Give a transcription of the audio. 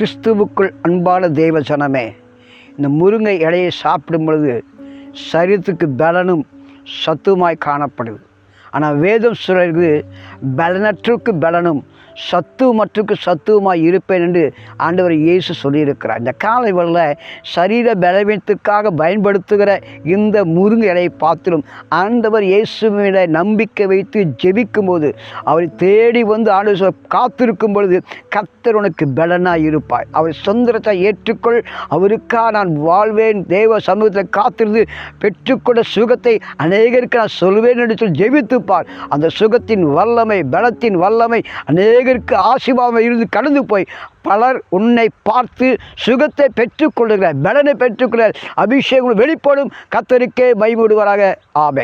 கிறிஸ்துவுக்குள் அன்பான தெய்வ சனமே இந்த முருங்கை இலையை சாப்பிடும் பொழுது சரீரத்துக்கு பலனும் சத்துமாய் காணப்படுது ஆனால் வேதம் சொல்கிறது பலனற்றுக்கு பலனும் சத்து சத்துவமாக இருப்பேன் என்று ஆண்டவர் இயேசு சொல்லியிருக்கிறார். இந்த காலை வேளையில சரீர பலவீனத்துக்காக பயன்படுத்துகிற இந்த முருங்கை இலையை பார்த்திலும் ஆண்டவர் இயேசுவிட நம்பிக்கை வைத்து ஜெபிக்கும் போது அவரை தேடி வந்து ஆண்டவர் காத்திருக்கும் பொழுது கத்தர் உனக்கு பலனாக இருப்பாய் அவர் சுதந்திரத்தை ஏற்றுக்கொள். அவருக்காக நான் வாழ்வேன். தேவ சமூகத்தில் காத்திருந்து பெற்றுக்கொண்ட சுகத்தை அநேகருக்கு நான் சொல்வேன் என்று சொல்லி கொடுப்பார் அந்த சுகத்தின் வல்லமை பலத்தின் வல்லமை அநேகருக்கு ஆசீர்வாதம் இருந்து கடந்து போய் பலர் உன்னை பார்த்து சுகத்தை பெற்றுக்கொள்கிறார் பலனை பெற்றுக்கொள்கிறார். அபிஷேகம் வெளிப்படும். கத்தருக்கே மைமூடுவராக. ஆமை